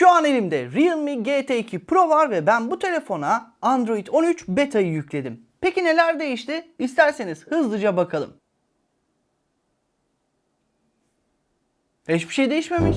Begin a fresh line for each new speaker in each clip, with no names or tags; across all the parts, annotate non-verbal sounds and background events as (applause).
Şu an elimde Realme GT2 Pro var ve ben bu telefona Android 13 beta'yı yükledim. Peki neler değişti? İsterseniz hızlıca bakalım. Hiçbir şey değişmemiş.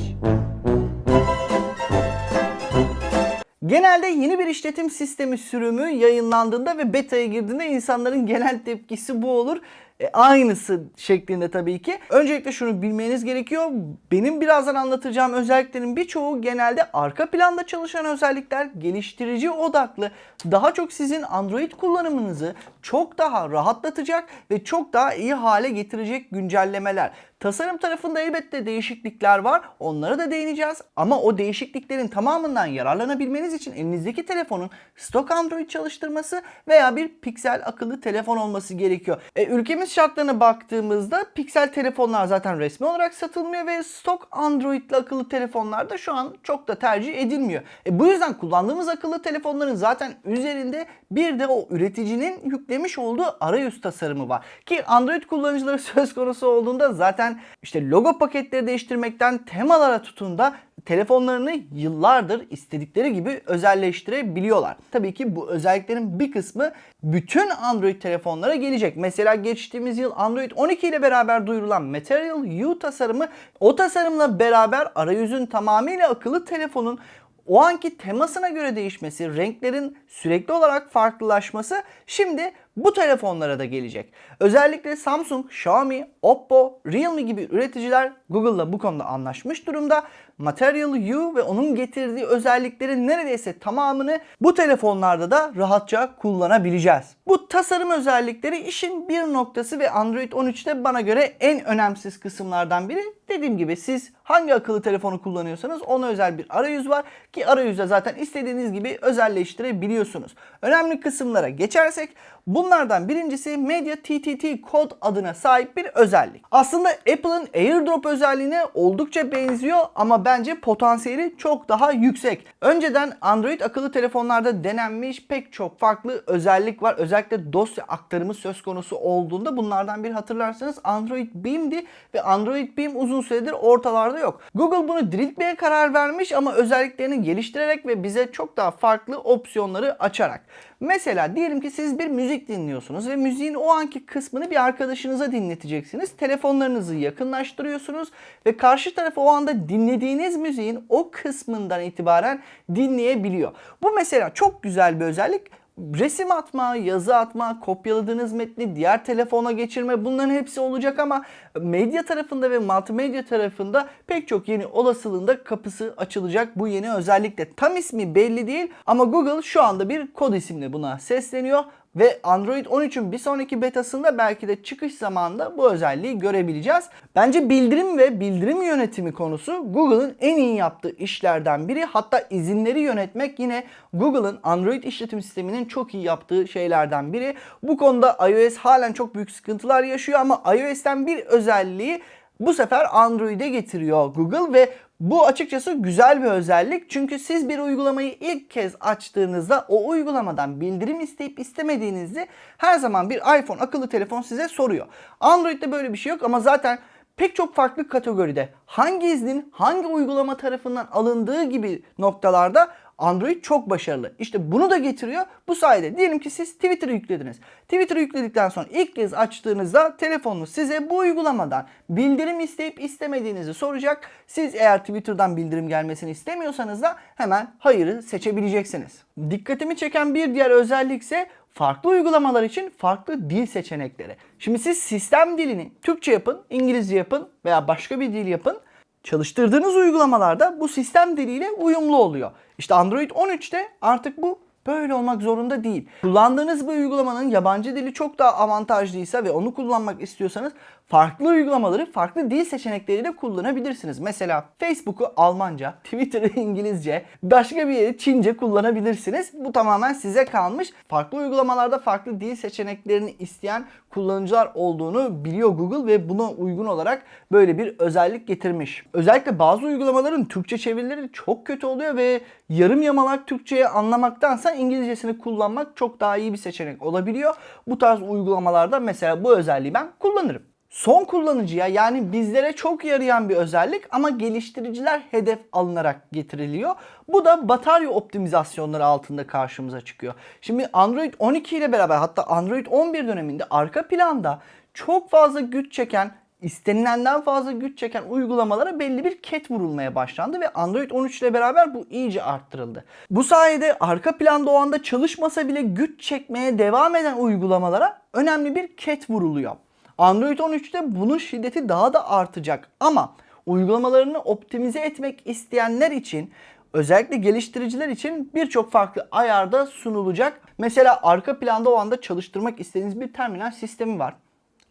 Genelde yeni bir işletim sistemi sürümü yayınlandığında ve beta'ya girdiğinde insanların genel tepkisi bu olur. E, aynısı şeklinde tabii ki. Öncelikle şunu bilmeniz gerekiyor. Benim birazdan anlatacağım özelliklerin birçoğu genelde arka planda çalışan özellikler, geliştirici odaklı, daha çok sizin Android kullanımınızı çok daha rahatlatacak ve çok daha iyi hale getirecek güncellemeler. Tasarım tarafında elbette değişiklikler var. Onlara da değineceğiz. Ama o değişikliklerin tamamından yararlanabilmeniz için elinizdeki telefonun stok Android çalıştırması veya bir piksel akıllı telefon olması gerekiyor. E, ülkemiz şartlarına baktığımızda piksel telefonlar zaten resmi olarak satılmıyor ve stok Android'li akıllı telefonlar da şu an çok da tercih edilmiyor. E, bu yüzden kullandığımız akıllı telefonların zaten üzerinde bir de o üreticinin yüklemiş olduğu arayüz tasarımı var. Ki Android kullanıcıları (laughs) söz konusu olduğunda zaten işte logo paketleri değiştirmekten temalara tutun da telefonlarını yıllardır istedikleri gibi özelleştirebiliyorlar. Tabii ki bu özelliklerin bir kısmı bütün Android telefonlara gelecek. Mesela geçtiğimiz yıl Android 12 ile beraber duyurulan Material U tasarımı o tasarımla beraber arayüzün tamamıyla akıllı telefonun o anki temasına göre değişmesi, renklerin sürekli olarak farklılaşması şimdi bu telefonlara da gelecek. Özellikle Samsung, Xiaomi, Oppo, Realme gibi üreticiler Google'la bu konuda anlaşmış durumda. Material U ve onun getirdiği özelliklerin neredeyse tamamını bu telefonlarda da rahatça kullanabileceğiz. Bu tasarım özellikleri işin bir noktası ve Android 13'te bana göre en önemsiz kısımlardan biri. Dediğim gibi siz hangi akıllı telefonu kullanıyorsanız ona özel bir arayüz var ki arayüzde zaten istediğiniz gibi özelleştirebiliyorsunuz. Önemli kısımlara geçersek bunlardan birincisi Media TTT Code adına sahip bir özellik. Aslında Apple'ın AirDrop özelliğine oldukça benziyor ama bence potansiyeli çok daha yüksek. Önceden Android akıllı telefonlarda denenmiş pek çok farklı özellik var. Özellikle dosya aktarımı söz konusu olduğunda bunlardan bir hatırlarsanız Android Beam'di ve Android Beam uzun süredir ortalarda yok. Google bunu diriltmeye karar vermiş ama özelliklerini geliştirerek ve bize çok daha farklı opsiyonları açarak. Mesela diyelim ki siz bir müzik dinliyorsunuz ve müziğin o anki kısmını bir arkadaşınıza dinleteceksiniz. Telefonlarınızı yakınlaştırıyorsunuz ve karşı taraf o anda dinlediğiniz müziğin o kısmından itibaren dinleyebiliyor. Bu mesela çok güzel bir özellik resim atma, yazı atma, kopyaladığınız metni diğer telefona geçirme bunların hepsi olacak ama medya tarafında ve multimedya tarafında pek çok yeni olasılığında kapısı açılacak bu yeni özellikle. Tam ismi belli değil ama Google şu anda bir kod isimle buna sesleniyor ve Android 13'ün bir sonraki betasında belki de çıkış zamanında bu özelliği görebileceğiz. Bence bildirim ve bildirim yönetimi konusu Google'ın en iyi yaptığı işlerden biri. Hatta izinleri yönetmek yine Google'ın Android işletim sisteminin çok iyi yaptığı şeylerden biri. Bu konuda iOS halen çok büyük sıkıntılar yaşıyor ama iOS'ten bir özelliği bu sefer Android'e getiriyor Google ve bu açıkçası güzel bir özellik çünkü siz bir uygulamayı ilk kez açtığınızda o uygulamadan bildirim isteyip istemediğinizi her zaman bir iPhone akıllı telefon size soruyor. Android'de böyle bir şey yok ama zaten pek çok farklı kategoride hangi iznin hangi uygulama tarafından alındığı gibi noktalarda Android çok başarılı. İşte bunu da getiriyor. Bu sayede diyelim ki siz Twitter'ı yüklediniz. Twitter'ı yükledikten sonra ilk kez açtığınızda telefonunuz size bu uygulamadan bildirim isteyip istemediğinizi soracak. Siz eğer Twitter'dan bildirim gelmesini istemiyorsanız da hemen hayırı seçebileceksiniz. Dikkatimi çeken bir diğer özellik ise farklı uygulamalar için farklı dil seçenekleri. Şimdi siz sistem dilini Türkçe yapın, İngilizce yapın veya başka bir dil yapın çalıştırdığınız uygulamalarda bu sistem diliyle uyumlu oluyor. İşte Android 13'te artık bu böyle olmak zorunda değil. Kullandığınız bir uygulamanın yabancı dili çok daha avantajlıysa ve onu kullanmak istiyorsanız farklı uygulamaları farklı dil seçenekleriyle kullanabilirsiniz. Mesela Facebook'u Almanca, Twitter'ı İngilizce, başka bir yeri Çince kullanabilirsiniz. Bu tamamen size kalmış. Farklı uygulamalarda farklı dil seçeneklerini isteyen kullanıcılar olduğunu biliyor Google ve buna uygun olarak böyle bir özellik getirmiş. Özellikle bazı uygulamaların Türkçe çevirileri çok kötü oluyor ve yarım yamalak Türkçeyi anlamaktansa İngilizcesini kullanmak çok daha iyi bir seçenek olabiliyor. Bu tarz uygulamalarda mesela bu özelliği ben kullanırım. son kullanıcıya yani bizlere çok yarayan bir özellik ama geliştiriciler hedef alınarak getiriliyor. Bu da batarya optimizasyonları altında karşımıza çıkıyor. Şimdi Android 12 ile beraber hatta Android 11 döneminde arka planda çok fazla güç çeken istenilenden fazla güç çeken uygulamalara belli bir ket vurulmaya başlandı ve Android 13 ile beraber bu iyice arttırıldı. Bu sayede arka planda o anda çalışmasa bile güç çekmeye devam eden uygulamalara önemli bir ket vuruluyor. Android 13'te bunun şiddeti daha da artacak ama uygulamalarını optimize etmek isteyenler için özellikle geliştiriciler için birçok farklı ayarda sunulacak. Mesela arka planda o anda çalıştırmak istediğiniz bir terminal sistemi var.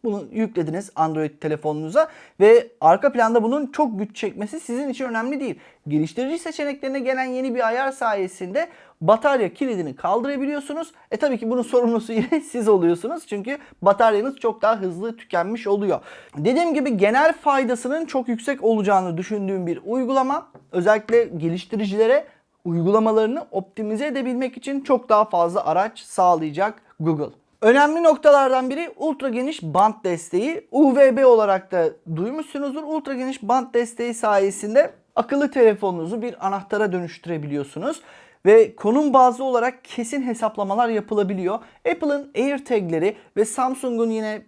Bunu yüklediniz Android telefonunuza ve arka planda bunun çok güç çekmesi sizin için önemli değil. Geliştirici seçeneklerine gelen yeni bir ayar sayesinde batarya kilidini kaldırabiliyorsunuz. E tabii ki bunun sorumlusu (laughs) yine siz oluyorsunuz. Çünkü bataryanız çok daha hızlı tükenmiş oluyor. Dediğim gibi genel faydasının çok yüksek olacağını düşündüğüm bir uygulama. Özellikle geliştiricilere uygulamalarını optimize edebilmek için çok daha fazla araç sağlayacak Google. Önemli noktalardan biri ultra geniş band desteği. UVB olarak da duymuşsunuzdur. Ultra geniş band desteği sayesinde akıllı telefonunuzu bir anahtara dönüştürebiliyorsunuz. Ve konum bazlı olarak kesin hesaplamalar yapılabiliyor. Apple'ın AirTag'leri ve Samsung'un yine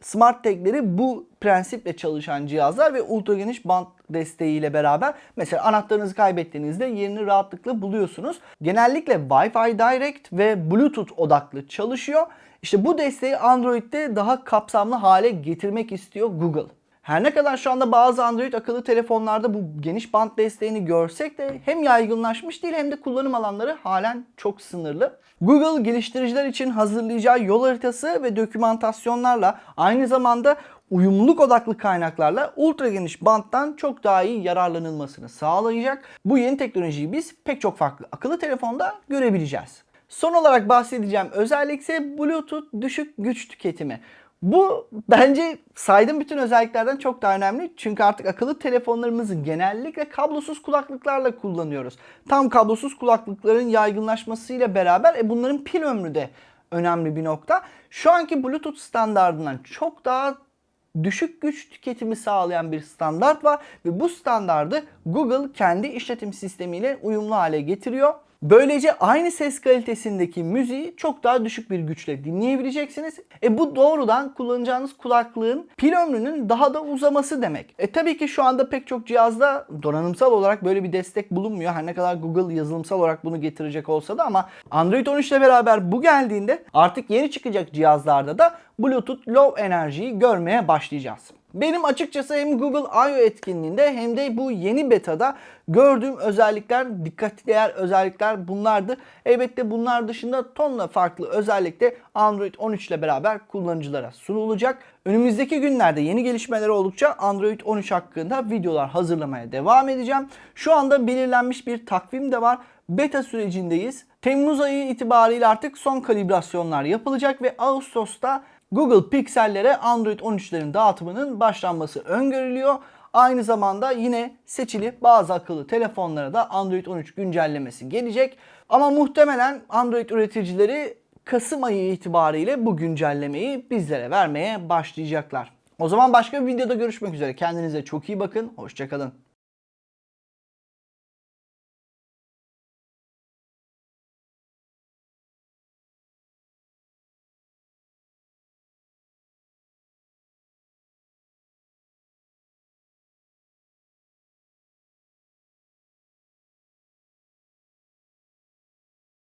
Smart Tag'leri bu prensiple çalışan cihazlar ve ultra geniş band desteğiyle beraber mesela anahtarınızı kaybettiğinizde yerini rahatlıkla buluyorsunuz. Genellikle Wi-Fi Direct ve Bluetooth odaklı çalışıyor. İşte bu desteği Android'de daha kapsamlı hale getirmek istiyor Google. Her ne kadar şu anda bazı Android akıllı telefonlarda bu geniş band desteğini görsek de hem yaygınlaşmış değil hem de kullanım alanları halen çok sınırlı. Google geliştiriciler için hazırlayacağı yol haritası ve dokümantasyonlarla aynı zamanda uyumluluk odaklı kaynaklarla ultra geniş banttan çok daha iyi yararlanılmasını sağlayacak. Bu yeni teknolojiyi biz pek çok farklı akıllı telefonda görebileceğiz. Son olarak bahsedeceğim özellik ise Bluetooth düşük güç tüketimi. Bu bence saydığım bütün özelliklerden çok daha önemli. Çünkü artık akıllı telefonlarımızı genellikle kablosuz kulaklıklarla kullanıyoruz. Tam kablosuz kulaklıkların yaygınlaşmasıyla beraber e, bunların pil ömrü de önemli bir nokta. Şu anki Bluetooth standardından çok daha düşük güç tüketimi sağlayan bir standart var ve bu standardı Google kendi işletim sistemiyle uyumlu hale getiriyor. Böylece aynı ses kalitesindeki müziği çok daha düşük bir güçle dinleyebileceksiniz. E bu doğrudan kullanacağınız kulaklığın pil ömrünün daha da uzaması demek. E tabii ki şu anda pek çok cihazda donanımsal olarak böyle bir destek bulunmuyor. Her ne kadar Google yazılımsal olarak bunu getirecek olsa da ama Android 13 ile beraber bu geldiğinde artık yeni çıkacak cihazlarda da Bluetooth Low enerjiyi görmeye başlayacağız. Benim açıkçası hem Google I.O. etkinliğinde hem de bu yeni betada gördüğüm özellikler, dikkat değer özellikler bunlardı. Elbette bunlar dışında tonla farklı özellik de Android 13 ile beraber kullanıcılara sunulacak. Önümüzdeki günlerde yeni gelişmeler oldukça Android 13 hakkında videolar hazırlamaya devam edeceğim. Şu anda belirlenmiş bir takvim de var. Beta sürecindeyiz. Temmuz ayı itibariyle artık son kalibrasyonlar yapılacak ve Ağustos'ta Google Pixel'lere Android 13'lerin dağıtımının başlanması öngörülüyor. Aynı zamanda yine seçili bazı akıllı telefonlara da Android 13 güncellemesi gelecek. Ama muhtemelen Android üreticileri Kasım ayı itibariyle bu güncellemeyi bizlere vermeye başlayacaklar. O zaman başka bir videoda görüşmek üzere. Kendinize çok iyi bakın. Hoşçakalın.